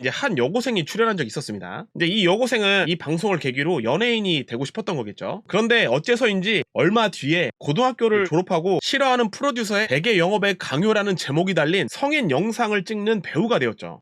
이제 한 여고생이 출연한 적이 있었습니다. 근데 이 여고생은 이 방송을 계기로 연예인이 되고 싶었던 거겠죠. 그런데 어째서인지 얼마 뒤에 고등학교를 졸업하고 싫어하는 프로듀서의 대개 영업의 강요라는 제목이 달린 성인 영상을 찍는 배우가 되었죠.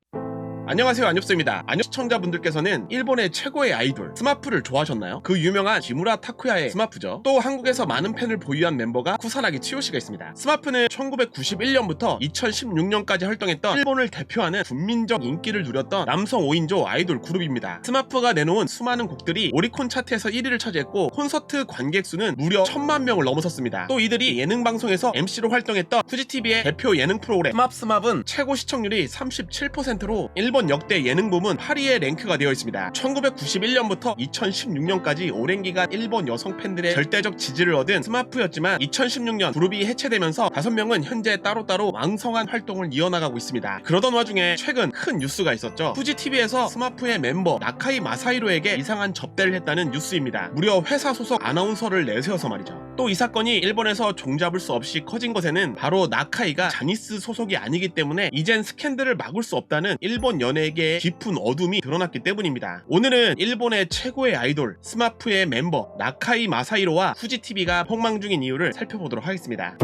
안녕하세요 안엽수입니다. 안녕 시청자분들께서는 일본의 최고의 아이돌 스마프를 좋아하셨나요? 그 유명한 기무라 타쿠야의 스마프죠. 또 한국에서 많은 팬을 보유한 멤버가 쿠사나기 치요시가 있습니다. 스마프는 1991년부터 2016년까지 활동했던 일본을 대표하는 국민적 인기를 누렸던 남성 5인조 아이돌 그룹입니다. 스마프가 내놓은 수많은 곡들이 오리콘 차트에서 1위를 차지했고 콘서트 관객 수는 무려 1000만 명을 넘어섰습니다. 또 이들이 예능 방송에서 MC로 활동했던 후지TV의 대표 예능 프로그램 스맙은 최고 시청률이 37%로 일본 역대 예능 부문 8위에 랭크가 되어 있습니다. 1991년부터 2016년까지 오랜 기간 일본 여성 팬들의 절대적 지지를 얻은 스마프였지만 2016년 그룹이 해체되면서 5명은 현재 따로따로 왕성한 활동을 이어나가고 있습니다. 그러던 와중에 최근 큰 뉴스가 있었죠. 후지TV에서 스마프의 멤버 나카이 마사히로에게 이상한 접대를 했다는 뉴스입니다. 무려 회사 소속 아나운서를 내세워서 말이죠. 또 이 사건이 일본에서 종잡을 수 없이 커진 것에는 바로 나카이가 자니스 소속이 아니기 때문에 이젠 스캔들을 막을 수 없다는 일본 연예계의 깊은 어둠이 드러났기 때문입니다. 오늘은 일본의 최고의 아이돌 스마프의 멤버 나카이 마사히로와 후지TV가 폭망 중인 이유를 살펴보도록 하겠습니다.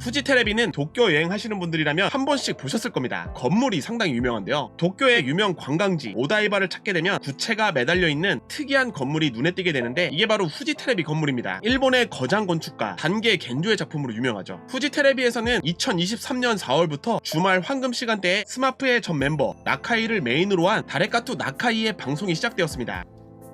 후지테레비는 도쿄 여행하시는 분들이라면 한 번씩 보셨을 겁니다. 건물이 상당히 유명한데요. 도쿄의 유명 관광지 오다이바를 찾게 되면 구체가 매달려 있는 특이한 건물이 눈에 띄게 되는데 이게 바로 후지테레비 건물입니다. 일본의 거장 건축가 단계 겐조의 작품으로 유명하죠. 후지테레비에서는 2023년 4월부터 주말 황금 시간대에 스마프의 전 멤버 나카이를 메인으로 한 다레카투 나카이의 방송이 시작되었습니다.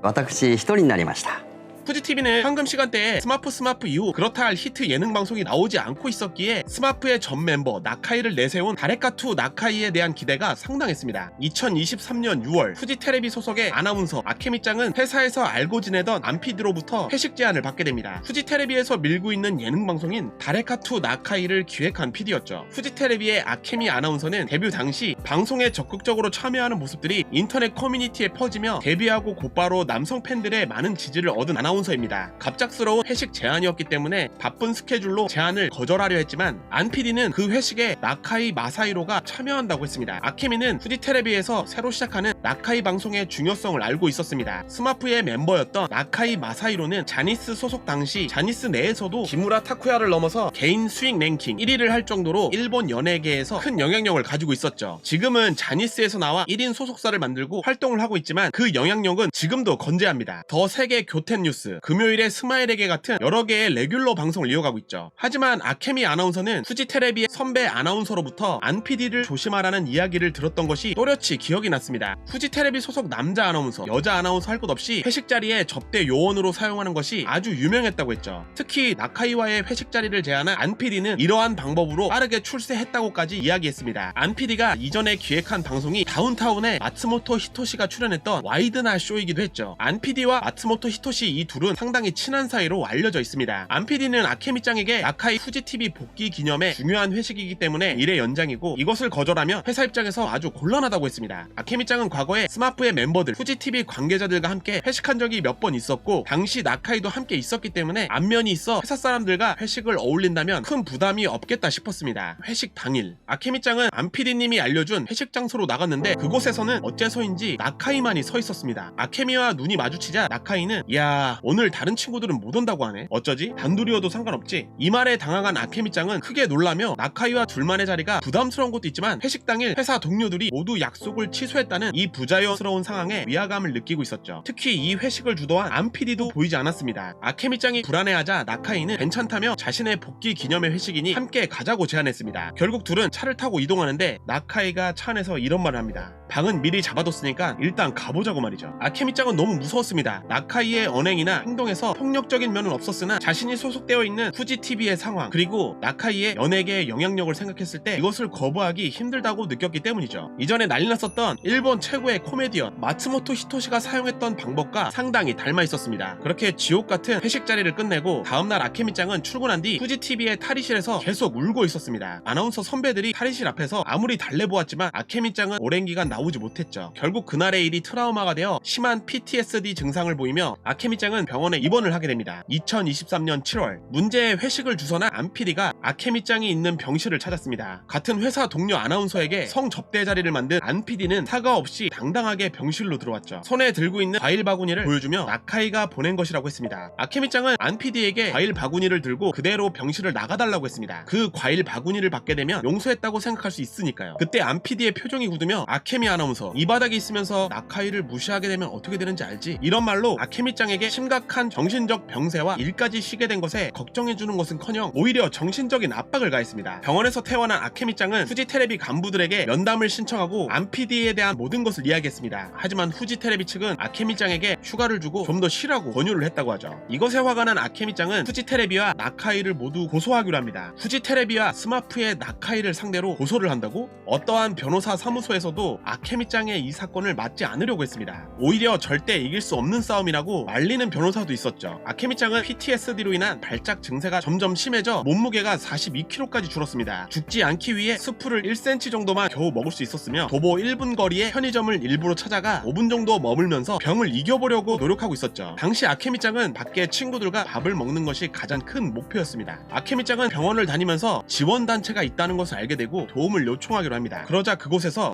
私一人になりました。 후지TV는 황금 시간대에 스마프 스마프 이후 그렇다 할 히트 예능 방송이 나오지 않고 있었기에 스마프의 전 멤버 나카이를 내세운 다레카투 나카이에 대한 기대가 상당했습니다. 2023년 6월 후지 테레비 소속의 아나운서 아케미짱은 회사에서 알고 지내던 안피드로부터 회식 제안을 받게 됩니다. 후지 테레비에서 밀고 있는 예능 방송인 다레카투 나카이를 기획한 PD였죠. 후지 테레비의 아케미 아나운서는 데뷔 당시 방송에 적극적으로 참여하는 모습들이 인터넷 커뮤니티에 퍼지며 데뷔하고 곧바로 남성 팬들의 많은 지지를 얻은 아나운서 입니다. 갑작스러운 회식 제안이었기 때문에 바쁜 스케줄로 제안을 거절하려 했지만 안 PD는 그 회식에 나카이 마사히로가 참여한다고 했습니다. 아케미는 후지테레비에서 새로 시작하는 나카이 방송의 중요성을 알고 있었습니다. 스마프의 멤버였던 나카이 마사히로는 자니스 소속 당시 자니스 내에서도 기무라 타쿠야를 넘어서 개인 수익 랭킹 1위를 할 정도로 일본 연예계에서 큰 영향력을 가지고 있었죠. 지금은 자니스에서 나와 1인 소속사를 만들고 활동을 하고 있지만 그 영향력은 지금도 건재합니다. 더 세계 교텐 뉴스, 금요일의 스마일에게 같은 여러 개의 레귤러 방송을 이어가고 있죠. 하지만 아케미 아나운서는 후지테레비의 선배 아나운서로부터 안 PD를 조심하라는 이야기를 들었던 것이 또렷이 기억이 났습니다. 후지테레비 소속 남자 아나운서, 여자 아나운서 할 것 없이 회식 자리에 접대 요원으로 사용하는 것이 아주 유명했다고 했죠. 특히 나카이와의 회식 자리를 제안한 안 PD는 이러한 방법으로 빠르게 출세했다고까지 이야기했습니다. 안 PD가 이전에 기획한 방송이 다운타운에 마츠모토 히토시가 출연했던 와이드나 쇼이기도 했죠. 안 PD와 마츠모토 히토시 이 둘은 상당히 친한 사이로 알려져 있습니다. 안 PD는 아케미짱에게 나카이 후지TV 복귀 기념의 중요한 회식이기 때문에 일의 연장이고 이것을 거절하면 회사 입장에서 아주 곤란하다고 했습니다. 아케미짱은 과거 에 스마프의 멤버들, 후지TV 관계자들과 함께 회식한 적이 몇 번 있었고 당시 나카이도 함께 있었기 때문에 안면이 있어 회사 사람들과 회식을 어울린다면 큰 부담이 없겠다 싶었습니다. 회식 당일 아케미짱은 안 PD님이 알려준 회식 장소로 나갔는데 그곳에서는 어째서인지 나카이만이 서 있었습니다. 아케미와 눈이 마주치자 나카이는 야 오늘 다른 친구들은 못 온다고 하네. 어쩌지? 단둘이어도 상관없지. 이 말에 당황한 아케미짱은 크게 놀라며 나카이와 둘만의 자리가 부담스러운 것도 있지만 회식 당일 회사 동료들이 모두 약속을 취소했다는 이 부자연스러운 상황에 위화감을 느끼고 있었죠. 특히 이 회식을 주도한 안 PD도 보이지 않았습니다. 아케미짱이 불안해하자 나카이는 괜찮다며 자신의 복귀 기념의 회식이니 함께 가자고 제안했습니다. 결국 둘은 차를 타고 이동하는데 나카이가 차 안에서 이런 말을 합니다. 방은 미리 잡아뒀으니까 일단 가보자고 말이죠. 아케미짱은 너무 무서웠습니다. 나카이의 언행이나 행동에서 폭력적인 면은 없었으나 자신이 소속되어 있는 후지TV의 상황 그리고 나카이의 연예계의 영향력을 생각했을 때 이것을 거부하기 힘들다고 느꼈기 때문이죠. 이전에 난리 났었던 일본 최고의 코미디언 마츠모토 히토시가 사용했던 방법과 상당히 닮아 있었습니다. 그렇게 지옥 같은 회식 자리를 끝내고 다음날 아케미짱은 출근한 뒤 후지TV의 탈의실에서 계속 울고 있었습니다. 아나운서 선배들이 탈의실 앞에서 아무리 달래보았지만 아케미짱은 오랜 기간 나오지 나오지 못했죠. 결국 그날의 일이 트라우마가 되어 심한 PTSD 증상을 보이며 아케미짱은 병원에 입원을 하게 됩니다. 2023년 7월 문제의 회식을 주선한 안PD가 아케미짱이 있는 병실을 찾았습니다. 같은 회사 동료 아나운서에게 성접대 자리를 만든 안PD는 사과 없이 당당하게 병실로 들어왔죠. 손에 들고 있는 과일 바구니를 보여주며 나카이가 보낸 것이라고 했습니다. 아케미짱은 안PD에게 과일 바구니를 들고 그대로 병실을 나가달라고 했습니다. 그 과일 바구니를 받게 되면 용서했다고 생각할 수 있으니까요. 그때 안PD의 표정이 굳으며 아케미 아나운서 이 바닥에 있으면서 나카이를 무시하게 되면 어떻게 되는지 알지? 이런 말로 아케미짱에게 심각한 정신적 병세와 일까지 쉬게 된 것에 걱정해주는 것은커녕 오히려 정신적인 압박을 가했습니다. 병원에서 퇴원한 아케미짱은 후지 테레비 간부들에게 면담을 신청하고 안PD에 대한 모든 것을 이야기했습니다. 하지만 후지 테레비 측은 아케미짱에게 휴가를 주고 좀 더 쉬라고 권유를 했다고 하죠. 이것에 화가 난 아케미짱은 후지 테레비와 나카이를 모두 고소하기로 합니다. 후지 테레비와 스마프의 나카이를 상대로 고소를 한다고? 어떠한 변호사 사무소에서도 아 케미짱의 이 사건을 맡지 않으려고 했습니다. 오히려 절대 이길 수 없는 싸움이라고 말리는 변호사도 있었죠. 아케미짱은 PTSD로 인한 발작 증세가 점점 심해져 몸무게가 42kg까지 줄었습니다. 죽지 않기 위해 스프를 1cm 정도만 겨우 먹을 수 있었으며 도보 1분 거리에 편의점을 일부러 찾아가 5분 정도 머물면서 병을 이겨보려고 노력하고 있었죠. 당시 아케미짱은 밖에 친구들과 밥을 먹는 것이 가장 큰 목표였습니다. 아케미짱은 병원을 다니면서 지원단체가 있다는 것을 알게 되고 도움을 요청하기로 합니다. 그러자 그곳에서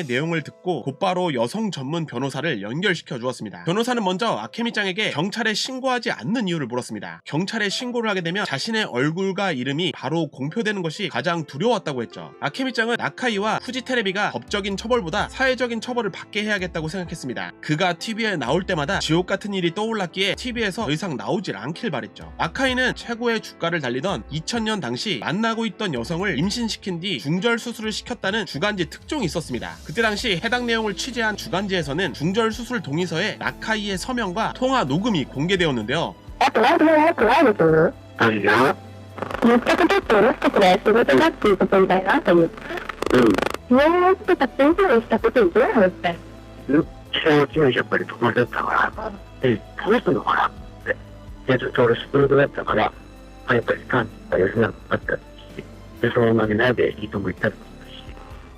아케미짱의 내용을 듣고 곧바로 여성 전문 변호사를 연결시켜 주었습니다. 변호사는 먼저 아케미짱에게 경찰에 신고하지 않는 이유를 물었습니다. 경찰에 신고를 하게 되면 자신의 얼굴과 이름이 바로 공표되는 것이 가장 두려웠다고 했죠. 아케미짱은 나카이와 후지테레비가 법적인 처벌보다 사회적인 처벌을 받게 해야겠다고 생각했습니다. 그가 TV에 나올 때마다 지옥 같은 일이 떠올랐기에 TV에서 더 이상 나오질 않길 바랬죠. 아카이는 최고의 주가를 달리던 2000년 당시 만나고 있던 여성을 임신시킨 뒤 중절 수술을 시켰다는 주간지 특종이 있었습니다. 그때 당시 해당 내용을 취재한 주간지에서는 중절 수술 동의서에 나카이의 서명과 통화 녹음이 공개되었는데요.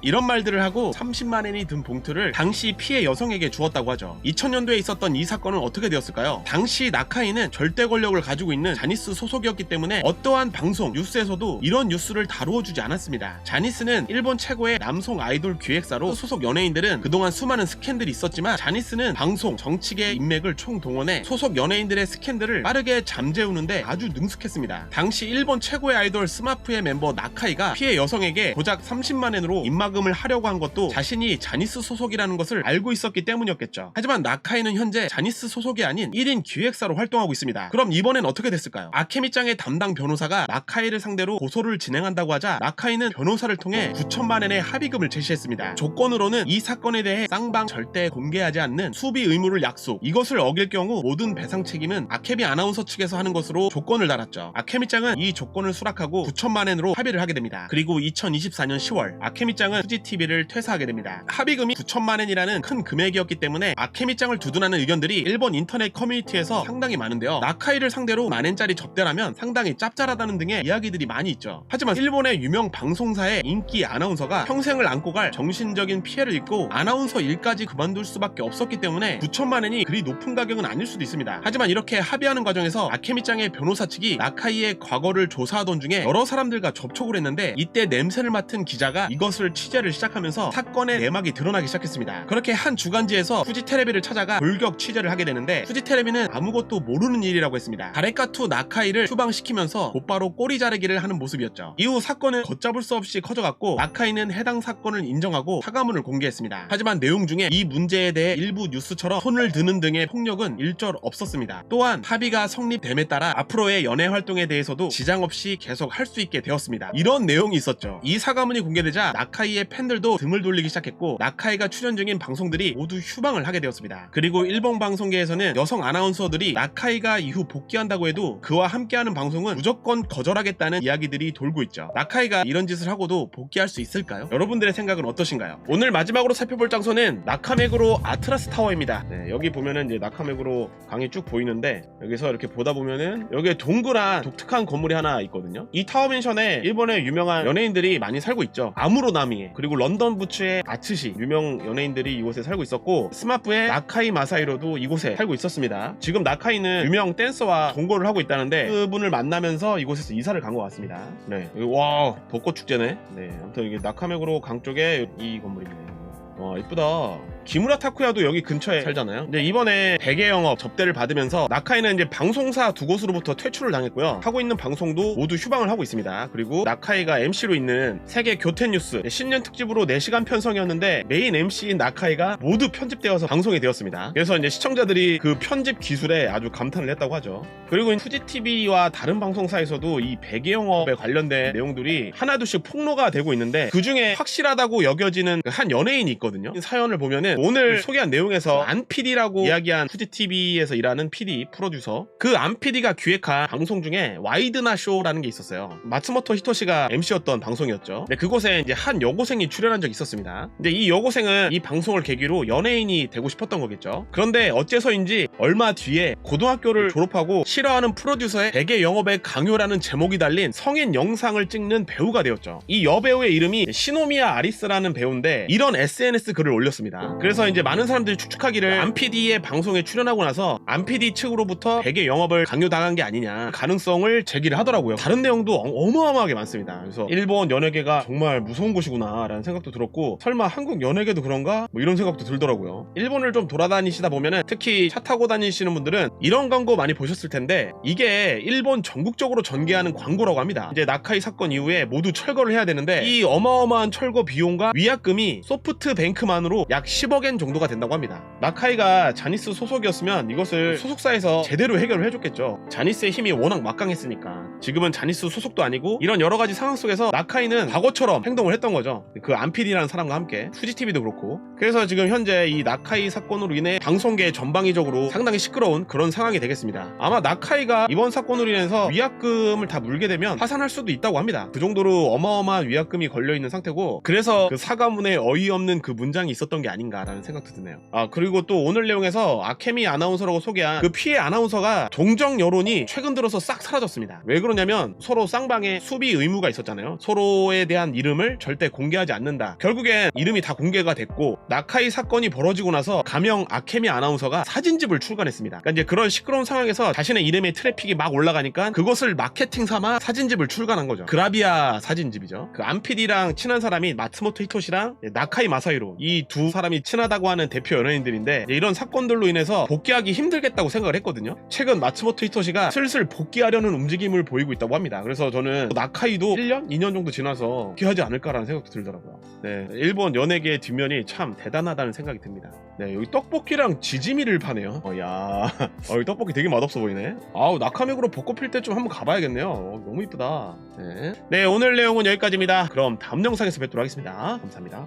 이런 말들을 하고 30만 엔이 든 봉투를 당시 피해 여성에게 주었다고 하죠. 2000년도에 있었던 이 사건은 어떻게 되었을까요? 당시 나카이는 절대 권력을 가지고 있는 자니스 소속이었기 때문에 어떠한 방송, 뉴스에서도 이런 뉴스를 다루어 주지 않았습니다. 자니스는 일본 최고의 남성 아이돌 기획사로 소속 연예인들은 그동안 수많은 스캔들이 있었지만 자니스는 방송, 정치계 인맥을 총동원해 소속 연예인들의 스캔들을 빠르게 잠재우는데 아주 능숙했습니다. 당시 일본 최고의 아이돌 스마프의 멤버 나카이가 피해 여성에게 고작 30만 엔으로 입 마금을 하려고 한 것도 자신이 자니스 소속이라는 것을 알고 있었기 때문이었겠죠. 하지만 나카이는 현재 자니스 소속이 아닌 1인 기획사로 활동하고 있습니다. 그럼 이번엔 어떻게 됐을까요? 아케미짱의 담당 변호사가 나카이를 상대로 고소를 진행한다고 하자 나카이는 변호사를 통해 9천만 엔의 합의금을 제시했습니다. 조건으로는 이 사건에 대해 쌍방 절대 공개하지 않는 수비 의무를 약속. 이것을 어길 경우 모든 배상 책임은 아케미 아나운서 측에서 하는 것으로 조건을 달았죠. 아케미짱은 이 조건을 수락하고 9천만 엔으로 합의를 하게 됩니다. 그리고 2024년 10월 아케미짱은 후지 TV를 퇴사하게 됩니다. 합의금이 9천만 엔이라는 큰 금액이었기 때문에 아케미짱을 두둔하는 의견들이 일본 인터넷 커뮤니티에서 상당히 많은데요. 나카이를 상대로 만 엔짜리 접대라면 상당히 짭짤하다는 등의 이야기들이 많이 있죠. 하지만 일본의 유명 방송사의 인기 아나운서가 평생을 안고 갈 정신적인 피해를 입고 아나운서 일까지 그만둘 수밖에 없었기 때문에 9천만 엔이 그리 높은 가격은 아닐 수도 있습니다. 하지만 이렇게 합의하는 과정에서 아케미짱의 변호사 측이 나카이의 과거를 조사하던 중에 여러 사람들과 접촉을 했는데 이때 냄새를 맡은 기자가 이것을 취재 를 시작하면서 사건의 내막이 드러나기 시작했습니다. 그렇게 한 주간지에서 후지 테레비를 찾아가 돌격 취재를 하게 되는데 후지 테레비는 아무것도 모르는 일이라고 했습니다. 다레카투 나카이를 추방시키면서 곧바로 꼬리 자르기를 하는 모습이었죠. 이후 사건은 걷잡을 수 없이 커져갔고 나카이는 해당 사건을 인정하고 사과문을 공개했습니다. 하지만 내용 중에 이 문제에 대해 일부 뉴스처럼 손을 드는 등의 폭력은 일절 없었습니다. 또한 합의가 성립됨에 따라 앞으로의 연애 활동에 대해서도 지장 없이 계속 할 수 있게 되었습니다. 이런 내용이 있었죠. 이 사과문이 공개되자 나카이의 팬들도 등을 돌리기 시작했고 나카이가 출연 중인 방송들이 모두 휴방을 하게 되었습니다. 그리고 일본 방송계에서는 여성 아나운서들이 나카이가 이후 복귀한다고 해도 그와 함께하는 방송은 무조건 거절하겠다는 이야기들이 돌고 있죠. 나카이가 이런 짓을 하고도 복귀할 수 있을까요? 여러분들의 생각은 어떠신가요? 오늘 마지막으로 살펴볼 장소는 나카메구로 아트라스 타워입니다. 네, 여기 보면은 이제 나카메구로 강이 쭉 보이는데 여기서 이렇게 보다 보면은 여기에 동그란 독특한 건물이 하나 있거든요. 이 타워 맨션에 일본의 유명한 연예인들이 많이 살고 있죠. 아무로나미 그리고 런던 부츠의 아츠시 유명 연예인들이 이곳에 살고 있었고 스마프의 나카이 마사이로도 이곳에 살고 있었습니다. 지금 나카이는 유명 댄서와 동거를 하고 있다는데 그분을 만나면서 이곳에서 이사를 간 것 같습니다. 네, 와 벚꽃 축제네. 네, 아무튼 이게 나카메구로 강 쪽에 이 건물이네요. 와 이쁘다. 기무라 타쿠야도 여기 근처에 살잖아요. 근데 이번에 대개 영업 접대를 받으면서 나카이는 이제 방송사 두 곳으로부터 퇴출을 당했고요. 하고 있는 방송도 모두 휴방을 하고 있습니다. 그리고 나카이가 MC로 있는 세계 교텐 뉴스 신년 특집으로 4시간 편성이었는데 메인 MC인 나카이가 모두 편집되어서 방송이 되었습니다. 그래서 이제 시청자들이 그 편집 기술에 아주 감탄을 했다고 하죠. 그리고 fuji TV와 다른 방송사에서도 이 베개 영업에 관련된 내용들이 하나둘씩 폭로가 되고 있는데 그 중에 확실하다고 여겨지는 그한 연예인이 있거든요. 사연을 보면은 오늘 소개한 내용에서 안 PD라고 이야기한 fuji TV에서 일하는 PD 프로듀서 그 안 PD가 기획한 방송 중에 와이드나 쇼라는 게 있었어요. 마츠모토 히토시가 MC였던 방송이었죠. 근데 그곳에 이제 한 여고생이 출연한 적이 있었습니다. 근데 이 여고생은 이 방송을 계기로 연예인이 되고 싶었던 거겠죠. 그런데 어째서인지 얼마 뒤에 고등학교를 졸업하고 싫어하는 프로듀서의 대개 영업의 강요라는 제목이 달린 성인 영상을 찍는 배우가 되었죠. 이 여배우의 이름이 시노미야 아리스라는 배우인데 이런 SNS 글을 올렸습니다. 그래서 이제 많은 사람들이 추측하기를 안PD의 방송에 출연하고 나서 안PD 측으로부터 대개 영업을 강요당한 게 아니냐 가능성을 제기를 하더라고요. 다른 내용도 어- 어마어마하게 많습니다. 그래서 일본 연예계가 정말 무서운 곳이구나 라는 생각도 들었고 설마 한국 연예계도 그런가? 뭐 이런 생각도 들더라고요. 일본을 좀 돌아다니시다 보면은 특히 차 타고 다니시는 분들은 이런 광고 많이 보셨을 텐데 이게 일본 전국적으로 전개하는 광고라고 합니다. 이제 나카이 사건 이후에 모두 철거를 해야 되는데 이 어마어마한 철거 비용과 위약금이 소프트뱅크만으로 약 10억 엔 정도가 된다고 합니다. 나카이가 자니스 소속이었으면 이것을 소속사에서 제대로 해결을 해줬겠죠. 자니스의 힘이 워낙 막강했으니까. 지금은 자니스 소속도 아니고 이런 여러 가지 상황 속에서 나카이는 과거처럼 행동을 했던 거죠. 그 안피디라는 사람과 함께 수지TV도 그렇고. 그래서 지금 현재 이 나카이 사건으로 인해 방송계 전방위적으로 상당히 시끄러운 그런 상황이 되겠습니다. 아마 나카이가 이번 사건으로 인해서 위약금을 다 물게 되면 파산할 수도 있다고 합니다. 그 정도로 어마어마한 위약금이 걸려 있는 상태고 그래서 그 사과문에 어이없는 그 문장이 있었던 게 아닌가 라는 생각도 드네요. 아 그리고 또 오늘 내용에서 아케미 아나운서라고 소개한 그 피해 아나운서가 동정 여론이 최근 들어서 싹 사라졌습니다. 왜 그러냐면 서로 쌍방에 수비 의무가 있었잖아요. 서로에 대한 이름을 절대 공개하지 않는다. 결국엔 이름이 다 공개가 됐고 나카이 사건이 벌어지고 나서 가명 아케미 아나운서가 사진집을 출간했습니다. 그러니까 이제 그런 시끄러운 상황에서 자신의 이름에 트래픽이 막 올라가니까 그것을 마케팅 삼아 사진집을 출간한 거죠. 그라비아 사진집이죠. 그 안피디랑 친한 사람이 마츠모토 히토시랑 나카이 마사히로 이 두 사람이 친하다고 하는 대표 연예인들인데 이런 사건들로 인해서 복귀하기 힘들겠다고 생각을 했거든요. 최근 마츠모토 히토시가 슬슬 복귀하려는 움직임을 보이고 있다고 합니다. 그래서 저는 나카이도 1년, 2년 정도 지나서 복귀하지 않을까라는 생각도 들더라고요. 네, 일본 연예계의 뒷면이 참 대단하다는 생각이 듭니다. 네, 여기 떡볶이랑 지지미를 파네요. 어, 야, 어, 이 떡볶이 되게 맛없어 보이네. 아우, 나카메구로 벚꽃 필 때 좀 한번 가봐야겠네요. 어, 너무 이쁘다. 네. 네, 오늘 내용은 여기까지입니다. 그럼 다음 영상에서 뵙도록 하겠습니다. 감사합니다.